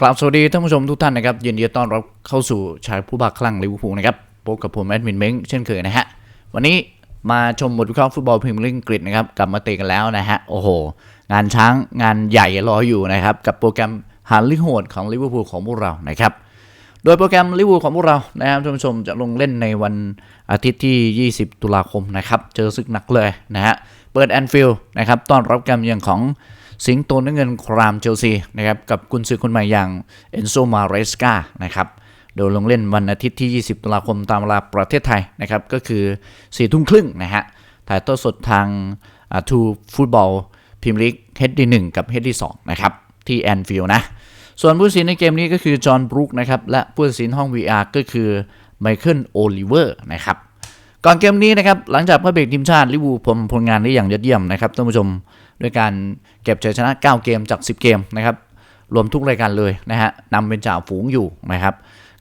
กราบสวัสดีท่านผู้ชมทุกท่านนะครับยินดีต้อนรับเข้าสู่ชายผู้บักคลั่งลิเวอร์พูลนะครับพบกับผมแอดมินเม้งเช่นเคยนะฮะวันนี้มาชมบทวิเคราะห์ฟุตบอลพรีเมียร์ลีกอังกฤษนะครับกลับมาเตะกันแล้วนะฮะโอ้โห งานช้างงานใหญ่รออยู่นะครับกับโปรแกรมหาลิโหดของลิเวอร์พูลของพวกเรานะครับโดยโปรแกรมลิเวอร์พูลของพวกเรานะครับท่านผู้ชมจะลงเล่นในวันอาทิตย์ที่ 20 ตุลาคมนะครับเจอศึกหนักเลยนะฮะเปิดแอนฟิลด์นะครับต้อนรับการเยือนของ สิงโตน้ำเงินครามเชลซีนะครับกับกุนซือคนใหม่อย่างเอนโซมาเรสกานะครับโดยลงเล่นวันอาทิตย์ที่ 20 ตุลาคมตามเวลาประเทศไทยนะครับก็คือ4ทุ่มครึ่งนะฮะถ่ายทอดสดทางทูฟุตบอลพรีเมียร์ลีกเฮดดีหนึ่งกับเฮดดีสองนะครับที่แอนฟิลด์นะ ส่วนผู้ตัดสินในเกมนี้ก็คือจอห์นบรูคนะครับและผู้ตัดสินห้อง VR ก็คือไมเคิลโอลิเวอร์นะครับก่อนเกมนี้นะครับหลังจากพระเบรกทีมชาติลิเวอร์พูผมผลงานได้อย่างยอดเยี่ยมนะครับท่านผู้ชม ด้วยการเก็บชัยชนะ 9 เกมจาก 10 เกมนะครับรวมทุกรายการเลยนะฮะนำเป็นจ่าฝูงอยู่นะครับ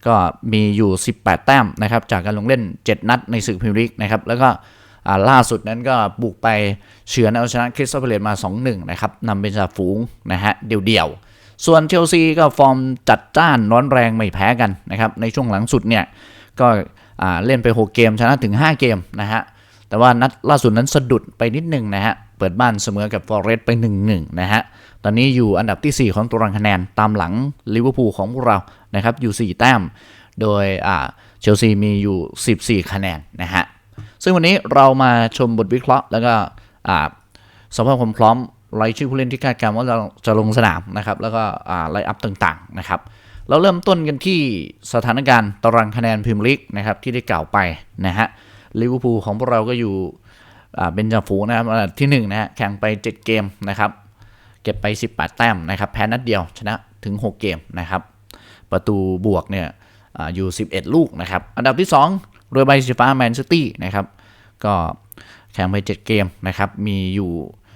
ก็มีอยู่ 18 แต้มนะครับจากการลงเล่น 7 นัดในศึกพรีเมียร์ลีกนะครับแล้วก็ล่าสุดนั้นก็บุกไปเฉือนเอาชนะคริสตัลเพลตมา 2-1 นะครับนำเป็นจ่าฝูงนะฮะเดี่ยวๆ ส่วนเชลซีก็ฟอร์มจัดจ้านร้อนแรงไม่แพ้กันนะครับในช่วงหลังสุดเนี่ยก็เล่นไป 6 เกมชนะถึง 5 เกมนะฮะแต่ว่านัดล่าสุดนั้นสะดุดไปนิดหนึ่งนะฮะ ปิดบ้านเสมอกับฟอเรสต์ไป 1-1 นะฮะ ตอนนี้อยู่อันดับที่ 4 ของตารางคะแนนตามหลังลิเวอร์พูลของพวกเรานะครับอยู่ 4 แต้ม โดยเชลซีมีอยู่ 14 คะแนนนะฮะ ซึ่งวันนี้เรามาชมบทวิเคราะห์แล้วก็สภาพความพร้อมรายชื่อผู้เล่นที่คาดการณ์ว่าจะลงสนามนะครับ แล้วก็อ่าไลน์อัพต่างๆนะครับเราเริ่มต้นกันที่สถานการณ์ตารางคะแนนพรีเมียร์ลีกนะครับที่ได้กล่าวไปนะฮะลิเวอร์พูลของพวกเราก็อยู่ เป็นจ่าฝูงนะครับอันดับที่1นะฮะแข่งไป 7 เกมนะครับ เก็บไป 18 แต้มนะครับ แพ้นัดเดียวชนะถึง 6 เกมนะครับ ประตูบวกเนี่ยออยู่ 11 ลูกนะครับ อันดับที่2โรยใบสีฟ้าแมนซิตี้นะครับ ก็แข่งไป 7 เกมนะครับ มีอยู่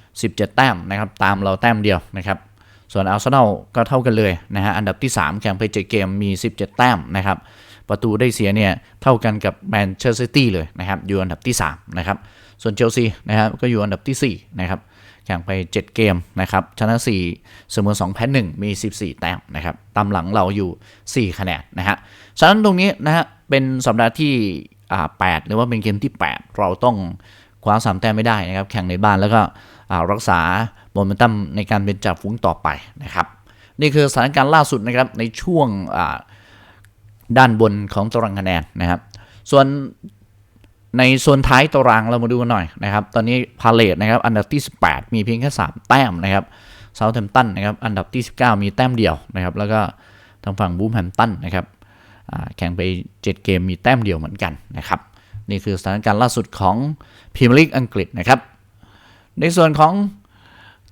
17 แต้มนะครับ ตามเราแต้มเดียวนะครับ ส่วนอาร์เซนอลก็เท่ากันเลยนะฮะ อันดับที่ 3 แข่งไป 7 เกมมี 17 แต้มนะครับ ประตูได้เสียเนี่ยเท่ากันกับแมนเชสเตอร์ซิตี้เลยนะครับ อยู่อันดับที่ 3 นะครับ ส่วนเชลซีนะครับก็อยู่อันดับที่4นะครับแข่งไป 7 เกมนะครับชนะ 4 เสมอ2แพ้1มี 14 แต้มนะครับตามหลังเราอยู่ 4 คะแนนนะฮะฉะนั้นตรงนี้นะฮะเป็นสัปดาห์ที่8หรือว่าเป็นเกมที่ 8 เราต้องคว้า3แต้มไม่ได้นะครับแข่งในบ้านแล้วก็รักษาโมเมนตัมในการเป็นจ่าฝูงต่อไปนะครับนี่คือสถานการณ์ล่าสุดนะครับในช่วงด้านบนของตารางคะแนนนะครับ ส่วน ในโซนท้ายตารางเรามาดูกันหน่อยนะครับ ตอนนี้พาเลตนะครับอันดับที่ 18 มีเพียงแค่ 3 แต้มนะครับเซาท์แฮมป์ตันนะครับอันดับที่ 19 มีแต้มเดียวนะครับ แล้วก็ทางฝั่งบูมแฮมตันนะครับแข่งไป 7 เกมมีแต้มเดียวเหมือนกันนะครับ นี่คือสถานการณ์ล่าสุดของพรีเมียร์ลีกอังกฤษนะครับ ในส่วนของ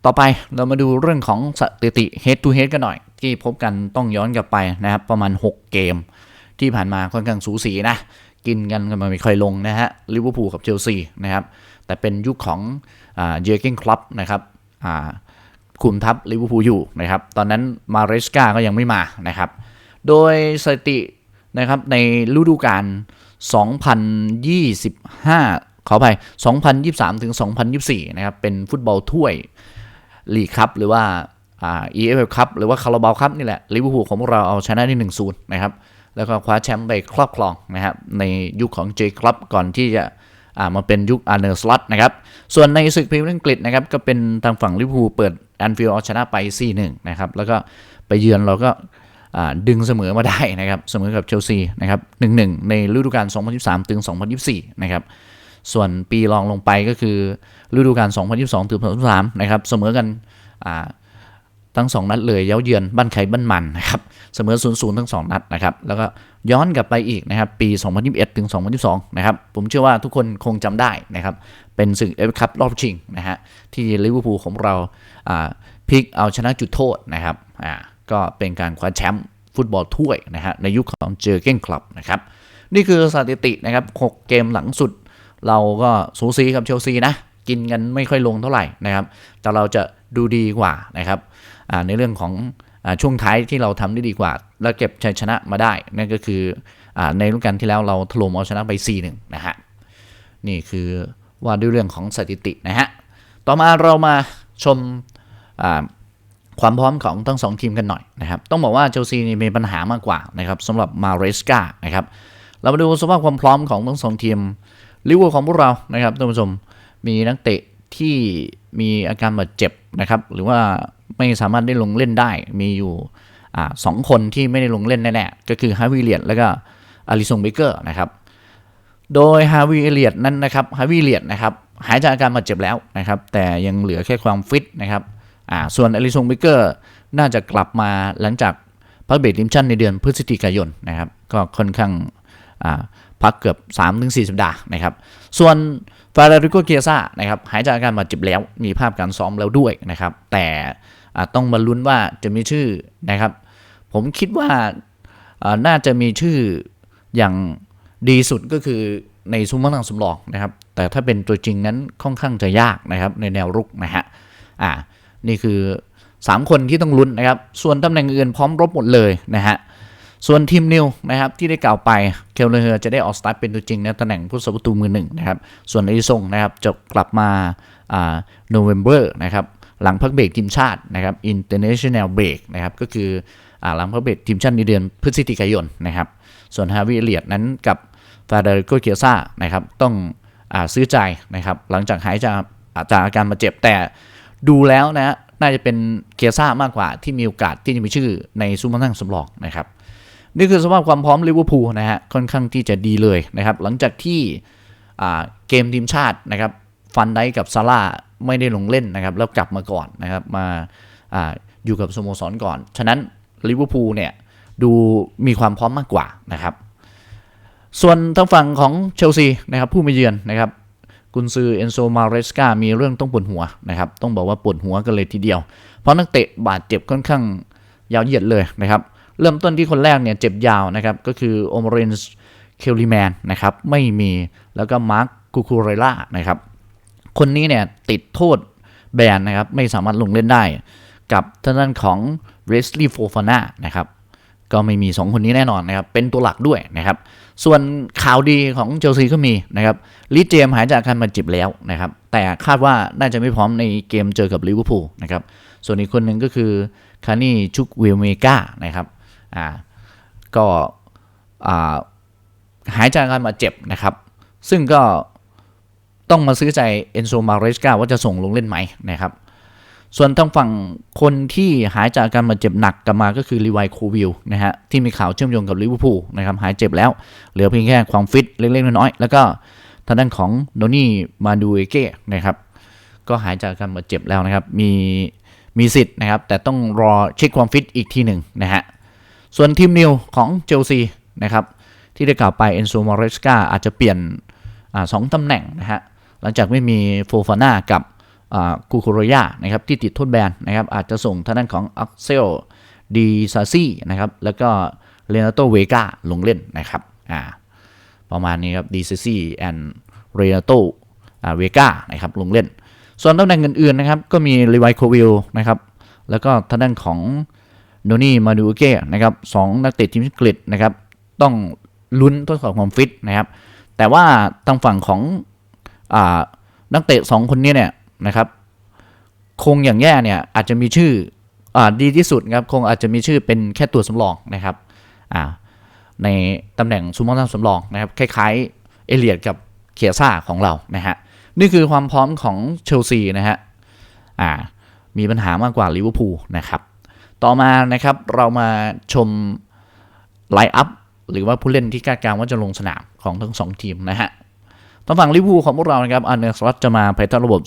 ต่อไปเรามาดูเรื่องของสถิติ head to head กันหน่อย ที่พบกันต้องย้อนกลับไปนะครับ ประมาณ 6 เกม ที่ผ่านมาค่อนข้างสูสีนะ กินกันกันไม่ค่อยลงนะฮะลิเวอร์พูลกับเชลซีนะครับแต่เป็นยุคของเจอร์เกนคลับนะครับคุมทัพลิเวอร์พูลอยู่นะครับตอนนั้นมาเรสกาก็ยังไม่มานะครับโดยสถิตินะครับในฤดูกาล 2025 ขออภัย 2023 ถึง 2024 นะครับ เป็นฟุตบอลถ้วยลีกครับหรือว่าอ่า EFL ครับหรือว่าคาราบาวครับนี่แหละลิเวอร์พูลของพวกเราเอาชนะได้1-0 นะครับ แล้วก็คว้าแชมป์ไปครอบครองนะครับในยุคของเจคลับก่อนที่จะอ่ามาเป็นยุคอาร์เนอร์สล็อตนะครับ ส่วนในศึกพรีเมียร์อังกฤษนะครับก็เป็นทางฝั่งลิเวอร์พูลเปิดแอนฟิลด์เอาชนะไป 4-1 นะครับ แล้วก็ไปเยือนเราก็อ่าดึงเสมอมาได้นะครับ เสมอกับเชลซีนะครับ 1-1 ในฤดูกาล 2023 ถึง 2024 นะครับ ส่วนปีรองลงไปก็คือฤดูกาล 2022 ถึง 2023 นะครับ เสมอกันอ่า ทั้ง 2 นัดเลยเย้าเยือนบ้านใครบ้านมันนะครับเสมอ0 0ทั้ง 2 นัดนะครับแล้วก็ย้อนกลับไปอีกนะครับปี 2021 ถึง 2022 นะครับผมเชื่อว่าทุกคนคงจำได้นะครับเป็นศึกเอฟคัพรอบชิงนะฮะที่ลิเวอร์พูลของเราอ่าพลิกเอาชนะจุดโทษนะครับอ่าก็เป็นการคว้าแชมป์ฟุตบอลถ้วยนะฮะในยุคของเจอเก้นคลับนะครับนี่คือสถิตินะครับ 6 เกมหลังสุด เราก็สูสีกับเชลซีนะ กินกันไม่ค่อยลงเท่าไหร่นะครับ แต่เราจะ ดูดีกว่านะครับในเรื่องของอช่วงท้ายที่เราทำได้ดีกว่า แล้วเก็บชัยชนะมาได้ นั่นก็คืออในฤดูกาลที่แล้วเราถล่มเอาชนะไป 4-1 นะฮะนี่คือว่าด้วยเรื่องของสถิตินะฮะต่อมาเรามาชมความพร้อมของทั้งสองทีมกันหน่อยนะครับ ต้องบอกว่าเชลซีนี่มีปัญหามากกว่านะครับสำหรับมาเรสกานะครับ เรามาดูสภาพความพร้อมของทั้งสองทีมลิเวอร์ของพวกเรานะครับท่านผู้ชมมีนักเตะที่มีอาการบาดเจ็บ นะครับ หรือว่าไม่สามารถได้ลงเล่นได้ มีอยู่สองคนที่ไม่ได้ลงเล่นแน่ๆ ก็คือฮาวิเลียดแล้วก็อาริซงเบเกอร์นะครับ โดยฮาวิเลียดนั้นนะครับฮาวิเลียดนะครับหายจากอาการบาดเจ็บแล้วนะครับ แต่ยังเหลือแค่ความฟิตนะครับส่วนอลิซงเบเกอร์น่าจะกลับมาหลังจากพักเบรกทีมชั่นในเดือนพฤศจิกายนนะครับ ก็ค่อนข้างพักเกือบ 3-4 สัปดาห์นะครับ ส่วน ฟาราริโกเกียซ่านะครับหายจากอาการบาดเจ็บแล้ว มีภาพการซ้อมแล้วด้วยนะครับ แต่ต้องมาลุ้นว่าจะมีชื่อนะครับ ผมคิดว่าน่าจะมีชื่ออย่างดีสุดก็คือในซูเปอร์นังสำรองนะครับ แต่ถ้าเป็นตัวจริงนั้นค่อนข้างจะยากนะครับในแนวรุกนะฮะอ่านี่คือ 3 คนที่ต้องลุ้นนะครับ ส่วนตำแหน่งอื่นพร้อมรบหมดเลยนะฮะ ส่วนทีมนิวนะครับที่ได้กล่าวไปเคลเลอร์จะได้ออกสตาร์ทเป็นตัวจริงในตำแหน่งผู้สัประตูมือหนึ่งนะครับส่วนอริซงนะครับจะกลับมาอ่าโนเวมเบอร์นะครับหลังพักเบรกทีมชาตินะครับ international break นะครับก็คืออ่าหลังพักเบรกทีมชาติในเดือนพฤศจิกายนนะครับส่วนฮาวิเอเลียดนั้นกับฟาเดริโกเกียซ่านะครับต้องอาซื้อใจนะครับหลังจากหายจากจากอาการบาดเจ็บแต่ดูแล้วนะฮะน่าจะเป็นเกียซ่ามากกว่าที่มีโอกาสที่จะมีชื่อในซูเปอร์นั่งสำรองนะครับ นี่คือสภาพความพร้อมลิเวอร์พูลนะฮะค่อนข้างที่จะดีเลยนะครับ หลังจากที่เกมทีมชาตินะครับฟันไดกับซาร่าไม่ได้ลงเล่นนะครับ แล้วกลับมาก่อนนะครับมาออยู่กับสโมสรก่อน ฉะนั้นลิเวอร์พูลเนี่ยดูมีความพร้อมมากกว่านะครับ ส่วนทางฝั่งของเชลซีนะครับผู้มาเยือนนะครับกุนซือเอนโซมาเรสกามีเรื่องต้องปวดหัวนะครับ ต้องบอกว่าปวดหัวกันเลยทีเดียว เพราะนักเตะบาดเจ็บค่อนข้างยาวเหยียดเลยนะครับ เริ่มต้นที่คนแรกเนี่ยเจ็บยาวนะครับ ก็คือโอมเรนส์เคลลิแมนนะครับ ไม่มีแล้วก็มาร์คคูคูเรล่านะครับ คนนี้เนี่ยติดโทษแบนนะครับ ไม่สามารถลงเล่นได้ กับท่างด้นของเรสลีย์โฟฟาน่านะครับก็ไม่มี 2 คนนี้แน่นอนนะครับ เป็นตัวหลักด้วยนะครับ ส่วนข่าวดีของเชลซีก็มีนะครับลิเจมหายจากอาการบาดเจ็บแล้วนะครับ แต่คาดว่าน่าจะไม่พร้อมในเกมเจอกับลิเวอร์พูลนะครับ ส่วนอีกคนหนึ่งก็คือคานี่ชุกเวลเมกานะครับ อ่าก็อ่าหายจากอาการบาเจ็บนะครับ ซึ่งก็ต้องมาซื้อใจเอนโซมาเรสกาว่าจะส่งลงเล่นไหมนะครับ ส่วนทางฝั่งคนที่หายจากการบาเจ็บหนักกลับมาก็คือลีวายโควิลนะฮะที่มีข่าวเชื่อมโยงกับลิเวอร์พูลนะครับหายเจ็บแล้ว เหลือเพียงแค่ความฟิตเล็กๆน้อยๆแล้วก็ทางด้านของโนนี่มาดูเอเก้นะครับ ก็หายจากการบาดเจ็บแล้วนะครับ มีมีสิทธิ์นะครับ แต่ต้องรอเช็คความฟิตอีกทีหนึ่งนะฮะ ส่วนทีมนิวของเชลซีนะครับที่ได้กล่าวไปเอนโซมาเรสกาอาจจะเปลี่ยนอสองตำแหน่งนะฮะหลังจากไม่มีโฟฟาน่ากับกูโคโรยานะครับที่ติดโทษแบนนะครับอาจจะส่งทางด้านของอักเซลดีซาซี่นะครับแล้วก็เลนาโตเวกาลงเล่นนะครับอ่าประมาณนี้ครับดีซาซี่แอนเรนาโตเวกานะครับลงเล่น ส่วนตำแหน่งอื่นๆนะครับก็มีลีไวโควิลนะครับแล้วก็ทางด้านของ โนนี่มาดูเก้นะครับสองนักเตะทีมอังกฤษนะครับต้องลุ้นทดสอบความฟิตนะครับ แต่ว่าทางฝั่งของอนักเตะสองคนนี้เนี่ยนะครับคงอย่างแย่เนี่ยอาจจะมีชื่ออดีที่สุดครับคงอาจจะมีชื่อเป็นแค่ตัวสำรองนะครับในตำแหน่งซูเปอนักสำรองนะครับคล้ายๆ เอเลียดกับเคียซ่าของเรานะฮะนี่คือความพร้อมของเชลซีนะฮะมีปัญหามากกว่าลิเวอร์พูลนะครับ ต่อมานะครับเรามาชมไลน์อัพหรือว่าผู้เล่นที่คาดการณ์ว่าจะลงสนามของทั้งสองทีมนะฮะทางฝั่งลิเวอร์พูลของพวกเรานะครับอันเนอร์สลอตจะมาภายใต้ระบบ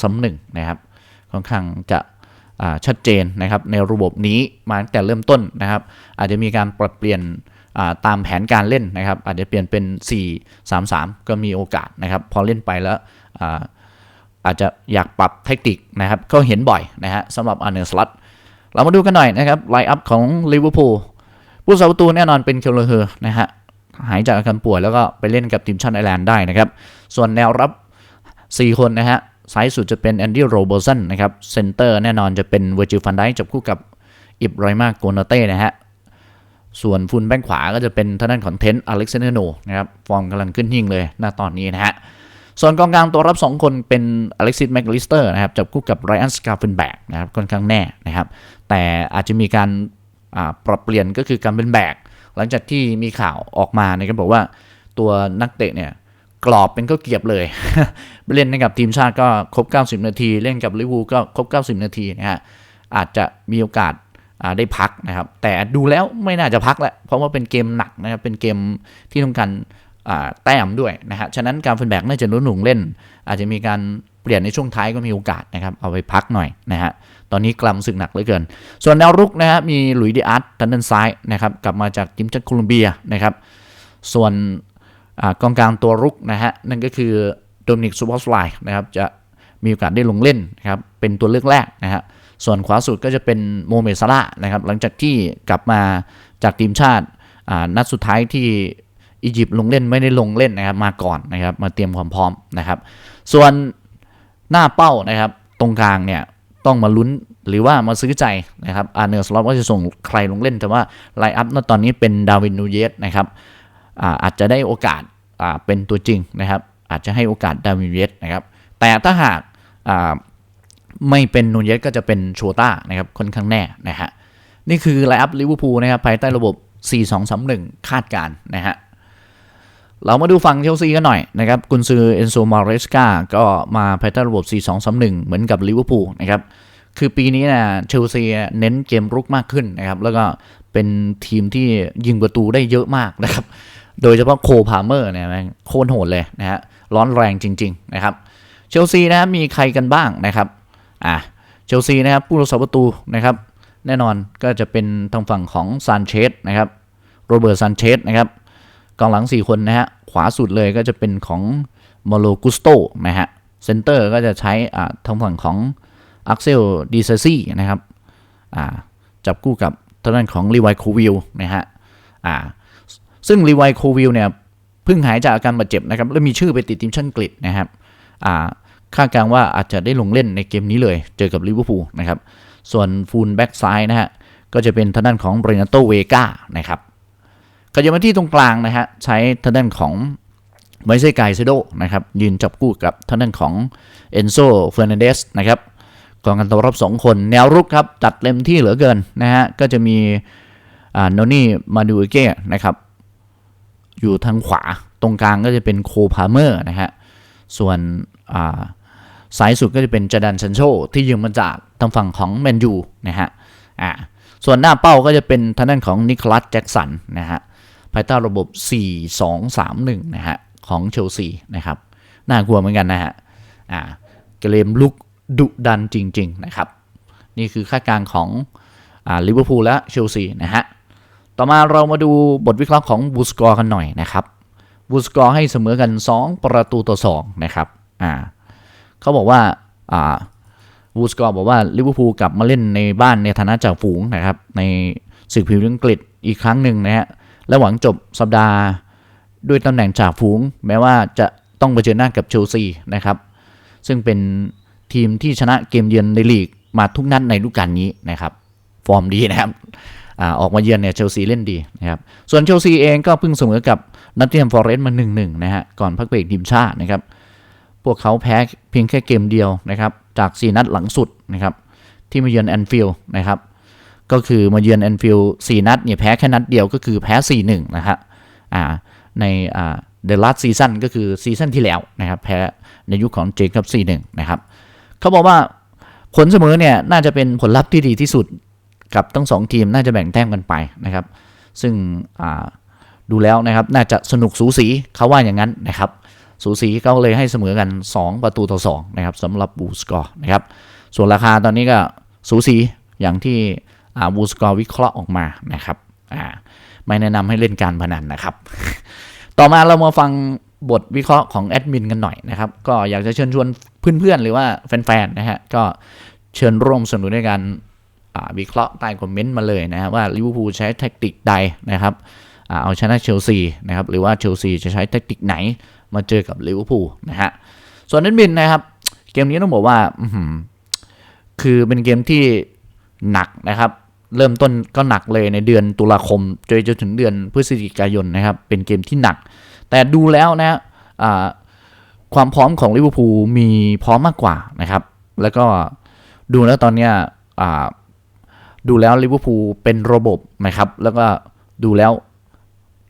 4-2-3-1 นะครับค่อนข้างจะชัดเจนนะครับในระบบนี้มาตั้งแต่เริ่มต้นนะครับ อาจจะมีการปรับเปลี่ยนตามแผนการเล่นนะครับ อาจจะเปลี่ยนเป็น 4-3-3 ก็มีโอกาสนะครับ พอเล่นไปแล้วอาอาจจะอยากปรับเทคนิคนะครับก็เห็นบ่อยนะฮะสำหรับอันเนอร์สล็อต เรามาดูกันหน่อยนะครับไลน์อัพของลิเวอร์พูลผู้สาประตูแน่นอนเป็นเคลเลอร์นะฮะหายจากอาการป่วยแล้วก็ไปเล่นกับทีมชาติไอร์แลนด์ได้นะครับ ส่วนแนวรับ 4 คนนะฮะซ้ายสุดจะเป็นแอนดี้โรเบอร์สันนะครับเซนเตอร์แน่นอนจะเป็นเวอร์จิลฟันไดจับคู่กับอิบรอยมาโกนาเต้นะฮะส่วนฟุนแบงขวาก็จะเป็นท่างด้นของเทนต์อเล็กซานเดโนนะครับฟอร์มกำลังขึ้นหิ่งเลยหน้าตอนนี้นะฮะ ส่วนกองกลางตัวรับ 2 คนเป็นอเล็กซิสแมคลิสเตอร์นะครับจับคู่กับไรอันสกาเฟนแบกนะครับค่อนข้างแน่นะครับ แต่อาจจะมีการปรับเปลี่ยนก็คือการเป็นแบกหลังจากที่มีข่าวออกมานะครับบอกว่าตัวนักเตะเนี่ยกรอบเป็นก็เกียบเลย เล่นกับทีมชาติก็ครบ 90 นาที เล่นกับลิเวอร์พูลก็ครบ 90 นาทีนะฮะอาจจะมีโอกาสาได้พักนะครับ แต่ดูแล้วไม่น่าจะพักแหละเพราะว่าเป็นเกมหนักนะครับเป็นเกมที่ต้องการ แต้มด้วยนะฮะ ฉะนั้นการฟันแบกน่าจะนุ่นหนุงเล่น อาจจะมีการเปลี่ยนในช่วงท้ายก็มีโอกาสนะครับ เอาไปพักหน่อยนะฮะ ตอนนี้กลัมศึกหนักเหลือเกิน ส่วนแนวรุกนะฮะมีหลุยดิอาร์ตทางด้านซ้ายนะครับกลับมาจากทีมชาติโคลอมเบียนะครับ ส่วนอกองกลางตัวรุกนะฮะนั่นก็คือโดมินิกซูบอสไลนะครับจะมีโอกาสได้ลงเล่นนะครับเป็นตัวเลือกแรกนะฮะส่วนขวาสุดก็จะเป็นโมเมดซาร่านะครับหลังจากที่กลับมาจากทีมชาติอ่านัดสุดท้ายที่ อียิปต์ลงเล่นไม่ได้ลงเล่นนะครับมาก่อนนะครับมาเตรียมความพร้อมนะครับ ส่วนหน้าเป้านะครับตรงกลางเนี่ยต้องมาลุ้นหรือว่ามาซื้อใจนะครับอาร์เนอร์สล็อตว่าจะส่งใครลงเล่น แต่ว่าไลน์อัพณตอนนี้เป็นดาวินนูเยสนะครับอาอาจจะได้โอกาสาเป็นตัวจริงนะครับ อาจจะให้โอกาสดาวินูเยสนะครับ แต่ถ้าหากาไม่เป็นนูเยสก็จะเป็นโชต้านะครับค่อนข้างแน่นะฮะนี่คือไลน์อัพลิเวอร์พูลนะครับภายใต้ระบบ 4-2-3-1 คาดการณ์นะฮะ เรามาดูฝั่งเชลซีกันหน่อยนะครับกุนซือเอนโซมาเรสกาก็มาภายใต้ระบบ 4-2-3-1 เหมือนกับลิเวอร์พูลนะครับ คือปีนี้นะเชลซีเน้นเกมรุกมากขึ้นนะครับ แล้วก็เป็นทีมที่ยิงประตูได้เยอะมากนะครับ โดยเฉพาะโคพาเมอร์เนี่ยโคตรโหดเลยนะฮะร้อนแรงจริง ๆ นะครับ เชลซีนะครับมีใครกันบ้างนะครับอะเชลซีนะครับผู้รักษาประตูนะครับ แน่นอนก็จะเป็นทางฝั่งของซานเชสนะครับโรเบิร์ตซานเชสนะครับ กองหลัง 4 คนนะฮะ ขวาสุดเลยก็จะเป็นของมโลกุสโตนะฮะ เซนเตอร์ก็จะใช้อ่าทางฝั่งของอักเซลดีเซซี่นะครับ อ่า จับคู่กับทางด้านของลีวายโควิลนะฮะ อ่า ซึ่งรีไวโควิลเนี่ยเพิ่งหายจากอาการบาดเจ็บนะครับ แล้วมีชื่อไปติดทีมชาติอังกฤษนะครับ อ่าคาดการณ์ว่าอาจจะได้ลงเล่นในเกมนี้เลย เจอกับลิเวอร์พูลนะครับ ส่วนฟูลแบ็กซ้ายนะฮะ ก็จะเป็นทางด้านของเบรนาโตเวกานะครับ ขยับมาที่ตรงกลางนะฮะใช้ทางด้านของไมเซกายเซโดนะครับยืนจับคู่กับทางด้านของเอนโซเฟอร์นันเดสนะครับกองกันตัวรับ 2 คนแนวรุกครับจัดเต็มที่เหลือเกินนะฮะก็จะมีโนนี่มาดูเก้นะครับอยู่ทางขวาตรงกลางก็จะเป็นโคพาเมอร์นะฮะส่วนอ่ายสุดก็จะเป็นจดันชันโชที่ยืมมาจากทางฝั่งของแมนยูนะฮะอ่าส่วนหน้าเป้าก็จะเป็นทางด้านของนิโคลัสแจ็กสันนะฮะ ภายใต้ระบบ 4-2-3-1 นะฮะของเชลซีนะครับ น่ากลัวเหมือนกันนะฮะอ่าเกมลุกดุดันจริง ๆ นะครับ นี่คือค่าดการณ์ของอ่าลิเวอร์พูลและเชลซีนะฮะ ต่อมาเรามาดูบทวิเคราะห์ของบูสกอร์กันหน่อยนะครับบูสกอร์ให้เสมอกัน 2 ประตูต่อ 2 นะครับอ่าเขาบอกว่าอ่าบูสกอร์บอกว่าลิเวอร์พูลกลับมาเล่นในบ้านในฐานะจ่าฝูงนะครับ ในศึกพรีเมียร์อังกฤษอีกครั้งหนึ่งนะฮะ และหวังจบสัปดาห์ด้วยตำแหน่งจ่าฝูง แม้ว่าจะต้องเผชิญหน้ากับเชลซีนะครับ ซึ่งเป็นทีมที่ชนะเกมเยือนในลีกมาทุกนัดในฤดูกาลนี้นะครับ ฟอร์มดีนะครับอออกมาเยือนเนี่ยเชลซีเล่นดีนะครับ ส่วนเชลซีเองก็เพิ่งเสมอกับนัตเทียมฟอร์เรสต์มา1นหนึ่งนะฮะ ก่อนพักเบรกทีมชาตินะครับ พวกเขาแพ้เพียงแค่เกมเดียวนะครับ จาก 4 นัดหลังสุดนะครับ ที่มาเยือนแอนฟิลด์นะครับ ก็คือมาเยือนแอนฟิลด์4นัดเนี่ยแพ้แค่นัดเดียวก็คือแพ้ 4-1 นะฮะอ่าในอ่าเดลัสซีซั่นก็คือซีซั่นที่แล้วนะครับแพ้ในยุคของเจคับ4-1 นะครับเขาบอกว่าผลเสมอเนี่ยน่าจะเป็นผลลัพธ์ที่ดีที่สุดกับทั้งสองทีมน่าจะแบ่งแต้มกันไปนะครับ ซึ่งอ่าดูแล้วนะครับน่าจะสนุกสูสีเขาว่าอย่างนั้นนะครับ สูสีเขาเลยให้เสมอกัน 2 ประตูต่อ2นะครับสำหรับบูสกอร์นะครับส่วนราคาตอนนี้ก็สูสีอย่างที่ บูสกอร์วิเคราะห์ออกมานะครับอ่าไม่แนะนำให้เล่นการพนันนะครับ ต่อมาเรามาฟังบทวิเคราะห์ของแอดมินกันหน่อยนะครับ ก็อยากจะเชิญชวนเพื่อนๆ หรือว่าแฟนๆนะฮะก็เชิญร่วมสนุนด้วยกันอ่าวิเคราะห์ใต้คอมเมนต์มาเลยนะฮะว่าลิเวอร์พูลใช้แท็กติกใดนะครับอ่าเอาชนะเชลซีนะครับหรือว่าเชลซีจะใช้แท็กติกไหนมาเจอกับลิเวอร์พูลนะฮะส่วนนันบินนะครับ เกมนี้ต้องบอกว่าอื้อหือคือเป็นเกมที่ หนักนะครับ เริ่มต้นก็หนักเลยในเดือนตุลาคมจนจนถึงเดือนพฤศจิกายนนะครับ เป็นเกมที่หนัก แต่ดูแล้วนะความพร้อมของลิเวอร์พูลมีพร้อมมากกว่านะครับ แล้วก็ดูแล้วตอนเนี้ยดูแล้วลิเวอร์พูลเป็นระบบนะครับ แล้วก็ดูแล้ว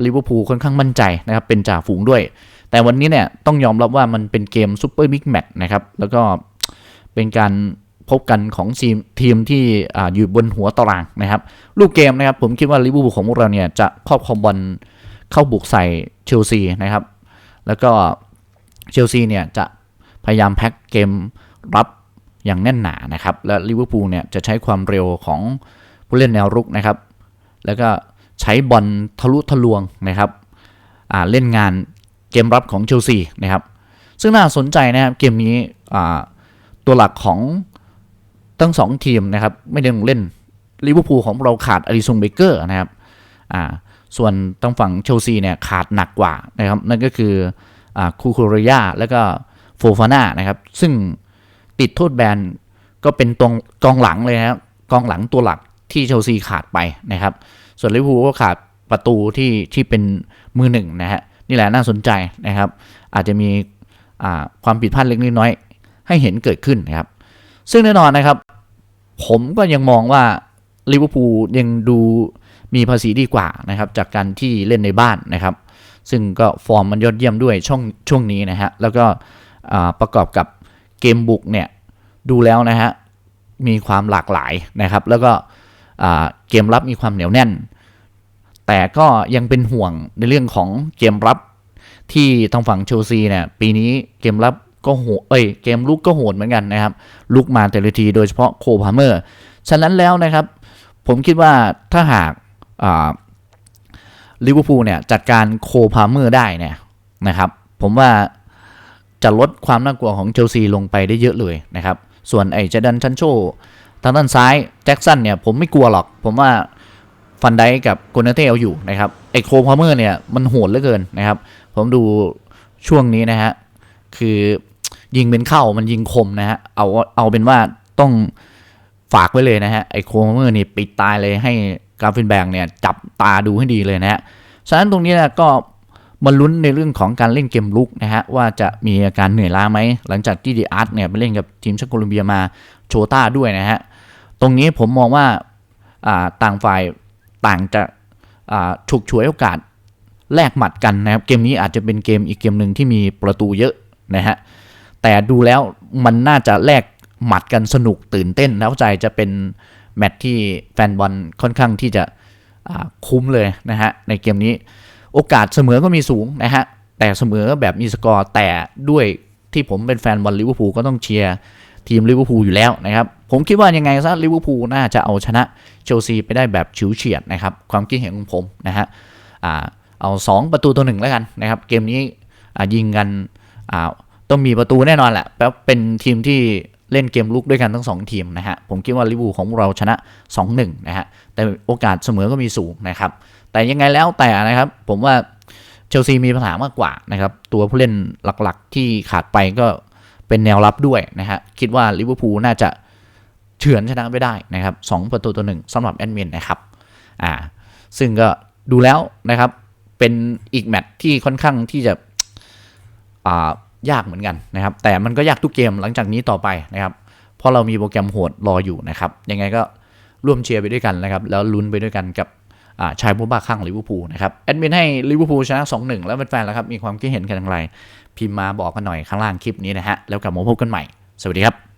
ลิเวอร์พูลค่อนข้างมั่นใจนะครับ เป็นจ่าฝูงด้วย แต่วันนี้เนี่ยต้องยอมรับว่ามันเป็นเกมซูเปอร์บิ๊กแมตช์นะครับ แล้วก็เป็นการ พบกันของทีมทีมที่ออยู่บนหัวตารางนะครับลูกเกมนะครับผมคิดว่าลิเวอร์พูลของพวกเราเนี่ยจะครอบครองบอลเข้าบุกใส่เชลซีนะครับ แล้วก็เชลซีเนี่ยจะพยายามแพ็กเกมรับอย่างแน่นหนานะครับ และลิเวอร์พูลเนี่ยจะใช้ความเร็วของผู้เล่นแนวรุกนะครับ แล้วก็ใช้บอลทะลุทะลวงนะครับเล่นงานเกมรับของเชลซีนะครับ ซึ่งน่าสนใจนะครับเกมนี้ตัวหลักของ ทั้งสองทีมนะครับไม่ได้ลงเล่นลิเวอร์พูลของเราขาดอลิซงเบเกอร์นะครับอ่าส่วนทางฝั่งเชลซีเนี่ยขาดหนักกว่านะครับนั่นก็คืออ่าคูคูเรียแล้วก็โฟฟาน่านะครับซึ่งติดโทษแบนก็เป็นตรงกองหลังเลยนะครับกองหลังตัวหลักที่เชลซีขาดไปนะครับ ส่วนลิเวอร์พูลก็ขาดประตูที่ที่เป็นมือหนึ่งนะฮะนี่แหละน่าสนใจนะครับ อาจจะมีความผิดพลาดเล็กน้อยให้เห็นเกิดขึ้นนะครับ ซึ่งแน่นอนนะครับ ผมก็ยังมองว่าลิเวอร์พูลยังดูมีภาษีดีกว่านะครับ จากการที่เล่นในบ้านนะครับ ซึ่งก็ฟอร์มมันยอดเยี่ยมด้วยช่วงช่วงนี้นะฮะ แล้วก็ประกอบกับเกมบุกเนี่ยดูแล้วนะฮะ มีความหลากหลายนะครับ แล้วก็เกมรับมีความเหนียวแน่น แต่ก็ยังเป็นห่วงในเรื่องของเกมรับที่ทางฝั่งเชลซีเนี่ยปีนี้เกมรับ ก็โหเอ้ยเกมลุกก็โหดเหมือนกันนะครับลุกมาแต่ละทีโดยเฉพาะโคพาเมอร์ฉะนั้นแล้วนะครับ ผมคิดว่าถ้าหากลิเวอร์พูลเนี่ยจัดการโคพาเมอร์ได้เนี่ยนะครับ ผมว่าจะลดความน่ากลัวของเชลซีลงไปได้เยอะเลยนะครับ ส่วนไอ้เจดันชันโชทางด้านซ้ายแจ็คสันเนี่ยผมไม่กลัวหรอก ผมว่าฟันไดกับโกนเต้เอาอยู่นะครับไอ้โคพาเมอร์เนี่ยมันโหดเหลือเกินนะครับ ผมดูช่วงนี้นะฮะคือ ยิงเป็นเข้ามันยิงคมนะฮะเอาเอาเป็นว่าต้องฝากไว้เลยนะฮะไอ้โคเมอร์นี่ปิดตายเลยให้กราฟินแบงเนี่ยจับตาดูให้ดีเลยนะฮะฉะนั้นตรงนี้นะก็มาลุ้นในเรื่องของการเล่นเกมลุกนะฮะว่าจะมีอาการเหนื่อยล้าไหมหลังจากที่ดีอาร์ตเนี่ยไปเล่นกับทีมชาติโคลอมเบียมาโชต้าด้วยนะฮะตรงนี้ผมมองว่าต่างฝ่ายต่างจะอ่าฉกฉวยโอกาสแลกหมัดกันนะครับเกมนี้อาจจะเป็นเกมอีกเกมหนึ่งที่มีประตูเยอะนะฮะ แต่ดูแล้วมันน่าจะแลกหมัดกันสนุกตื่นเต้นแล้วใจจะเป็นแมตช์ที่แฟนบอลค่อนข้างที่จะคุ้มเลยนะฮะในเกมนี้โอกาสเสมอก็มีสูงนะฮะแต่เสมอแบบมีสกอร์แต่ด้วยที่ผมเป็นแฟนบอลลิเวอร์พูลก็ต้องเชียร์ทีมลิเวอร์พูลอยู่แล้วนะครับ ผมคิดว่ายังไงซะลิเวอร์พูลน่าจะเอาชนะเชลซีไปได้แบบฉิวเฉียดนะครับ ความคิดเห็นของผมนะฮะอ่าเอา 2 ประตูตัวหนึ่งแล้วกันนะครับ เกมนี้ยิงกันอา ต้องมีประตูแน่นอนแหละแปลว่าเป็นทีมที่เล่นเกมลุกด้วยกันทั้งสองทีมนะฮะ ผมคิดว่าลิเวอร์พูของเราชนะ 2-1 นะฮะ แต่โอกาสเสมอก็มีสูงนะครับ แต่ยังไงแล้วแต่นะครับ ผมว่าเชลซีมีปัญหามากกว่านะครับ ตัวผู้เล่นหลักๆ ที่ขาดไปก็เป็นแนวรับด้วยนะฮะ คิดว่าลิเวอร์พูลน่าจะเฉือนชนะไปได้นะครับสประตูต่อหนึ่งสำหรับแอดมินนะครับ อ่า ซึ่งก็ดูแล้วนะครับ เป็นอีกแมตช์ที่ค่อนข้างที่จะ อ่า ยากเหมือนกันนะครับ แต่มันก็ยากทุกเกมหลังจากนี้ต่อไปนะครับ เพราะเรามีโปรแกรมโหดรออยู่นะครับ ยังไงก็ร่วมเชียร์ไปด้วยกันนะครับ แล้วลุ้นไปด้วยกันกับาชายผู้บ้าข้างลิเวอร์พูลนะครับแอดมินให้ลิเวอร์พูลชนะ2-1 แล้วแฟนๆแล้วครับ มีความคิดเห็นกันอย่างไร พิมพ์มาบอกกันหน่อยข้างล่างคลิปนี้นะฮะ แล้วกลับมาพบกันใหม่ สวัสดีครับ